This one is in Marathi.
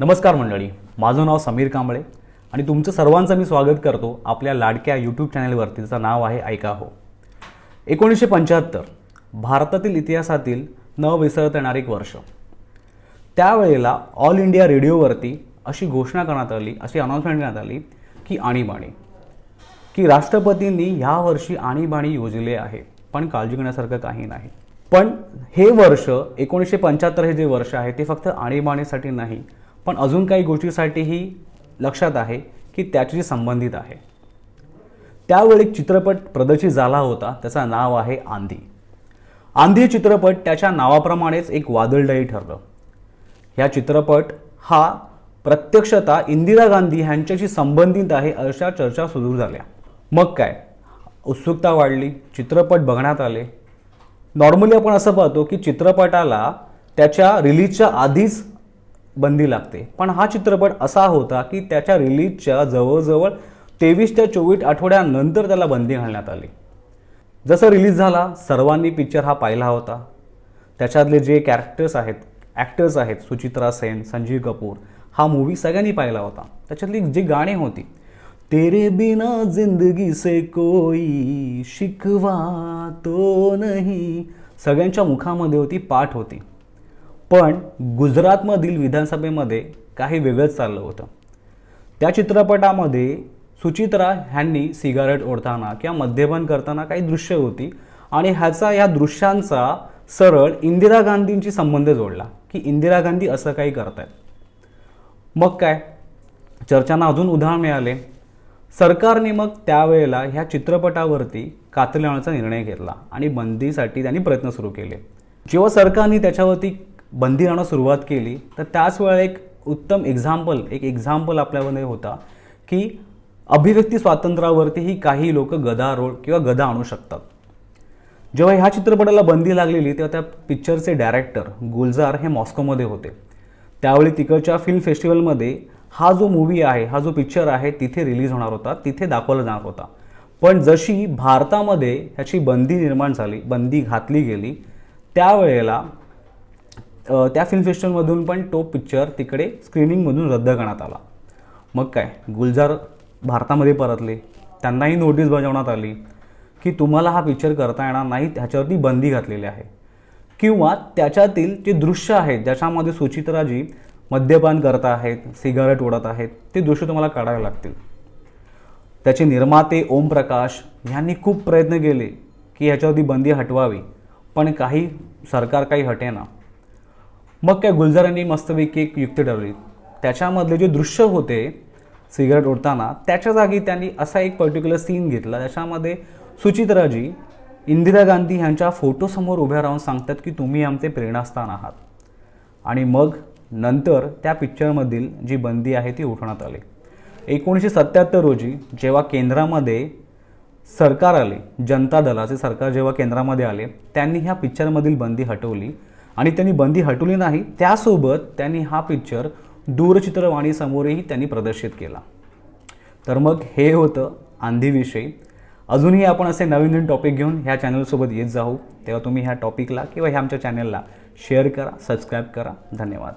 नमस्कार मंडळी माझं नाव समीर कांबळे आणि तुमचं सर्वांचं मी स्वागत करतो आपल्या लाडक्या यूट्यूब चॅनलवरती त्याचं नाव आहे ऐका हो. एकोणीसशे पंच्याहत्तर भारतातील इतिहासातील न विसरता येणारे एक वर्ष. त्यावेळेला ऑल इंडिया रेडिओवरती अशी घोषणा करण्यात आली अशी अनाऊन्समेंट करण्यात आली की आणीबाणी. की राष्ट्रपतींनी ह्या वर्षी आणीबाणी योजले आहे पण काळजी घेण्यासारखं काही नाही. पण हे वर्ष एकोणीसशे पंच्याहत्तर हे जे वर्ष आहे ते फक्त आणीबाणीसाठी नाही पण अजून काही गोष्टीसाठीही लक्षात आहे की त्याच्याशी संबंधित आहे. त्यावेळी एक चित्रपट प्रदर्शित झाला होता त्याचं नाव आहे आंधी. आंधी चित्रपट त्याच्या नावाप्रमाणेच एक वादळदायी ठरलं. ह्या चित्रपट हा प्रत्यक्षता इंदिरा गांधी ह्यांच्याशी संबंधित आहे अशा चर्चा सुरू झाल्या. मग काय? उत्सुकता वाढली चित्रपट बघण्यात आले. नॉर्मली आपण असं पाहतो की चित्रपटाला त्याच्या रिलीजच्या आधीच बंदी लागते. पण हा चित्रपट असा होता की त्याच्या रिलीजच्या जवळजवळ तेवीस ते चोवीस आठवड्यानंतर त्याला बंदी घालण्यात आली. जसं रिलीज झाला सर्वांनी पिक्चर हा पाहिला होता. त्याच्यातले जे कॅरेक्टर्स आहेत ॲक्टर्स आहेत सुचित्रा सेन संजीव कपूर हा मूवी सगळ्यांनी पाहिला होता. त्याच्यातली जी गाणी होती तेरे बिना जिंदगी से कोई शिकवा तो नाही सगळ्यांच्या मुखामध्ये होती पाठ होती. पण गुजरातमधील विधानसभेमध्ये काही वेगळंच चाललं होतं. त्या चित्रपटामध्ये सुचित्रा ह्यांनी सिगारेट ओढताना किंवा मद्यपान करताना काही दृश्य होती आणि ह्याचा या दृश्यांचा सरळ इंदिरा गांधींशी संबंध जोडला की इंदिरा गांधी असं काही करतायत. मग काय? चर्चांना अजून उदाहरण मिळाले. सरकारने मग त्यावेळेला ह्या चित्रपटावरती कातल्याचा निर्णय घेतला आणि बंदीसाठी त्यांनी प्रयत्न सुरू केले. जेव्हा सरकारने त्याच्यावरती बंदी राहणं सुरुवात केली तर त्याच वेळेला एक उत्तम एक्झाम्पल एक एक्झाम्पल आपल्यामध्ये होता की अभिव्यक्ती स्वातंत्र्यावरतीही काही लोक गदारोळ किंवा गदा आणू शकतात. जेव्हा ह्या चित्रपटाला बंदी लागलेली तेव्हा त्या पिक्चरचे डायरेक्टर गुलजार हे मॉस्कोमध्ये होते. त्यावेळी तिकडच्या फिल्म फेस्टिवलमध्ये हा जो मूवी आहे हा जो पिक्चर आहे तिथे रिलीज होणार होता तिथे दाखवला जाणार होता. पण जशी भारतामध्ये ह्याची बंदी निर्माण झाली बंदी घातली गेली त्यावेळेला त्या फिल्म फेस्टिवलमधून पण तो पिक्चर तिकडे स्क्रीनिंगमधून रद्द करण्यात आला. मग काय? गुलजार भारतामध्ये परतले. त्यांनाही नोटीस बजावण्यात आली की तुम्हाला हा पिक्चर करता येणार नाही ह्याच्यावरती बंदी घातलेली आहे. किंवा त्याच्यातील जे दृश्य आहेत ज्याच्यामध्ये सुचित्राजी मद्यपान करत आहेत सिगारेट ओढत आहेत ते दृश्य तुम्हाला काढावे लागतील. त्याचे निर्माते ओमप्रकाश यांनी खूप प्रयत्न केले की ह्याच्यावरती बंदी हटवावी. पण काही सरकार काही हटेना. मग काय गुलजारांनी मस्तपैकी एक युक्ती ठरवली. त्याच्यामधले जे दृश्य होते सिगारेट ओढताना त्याच्या जागी त्यांनी असा एक पर्टिक्युलर सीन घेतला. त्याच्यामध्ये सुचित्राजी इंदिरा गांधी ह्यांच्या फोटोसमोर उभ्या राहून सांगतात की तुम्ही आमचे प्रेरणास्थान आहात. आणि मग नंतर त्या पिक्चरमधील जी बंदी आहे ती उठवण्यात आली. एकोणीसशे सत्याहत्तर रोजी जेव्हा केंद्रामध्ये सरकार आले जनता दलाचे सरकार जेव्हा केंद्रामध्ये आले त्यांनी ह्या पिक्चरमधील बंदी हटवली. आणि त्यांनी बंदी हटवली नाही. त्यासोबत त्यांनी हा पिक्चर दूरचित्रवाणीसमोरही त्यांनी प्रदर्शित केला. तर मग हे होतं आंधीविषयी अजूनही आपण असे नवीन नवीन टॉपिक घेऊन ह्या चॅनलसोबत येत जाऊ. तेव्हा तुम्ही ह्या टॉपिकला किंवा ह्या आमच्या चॅनलला शेअर करा सबस्क्राईब करा. धन्यवाद.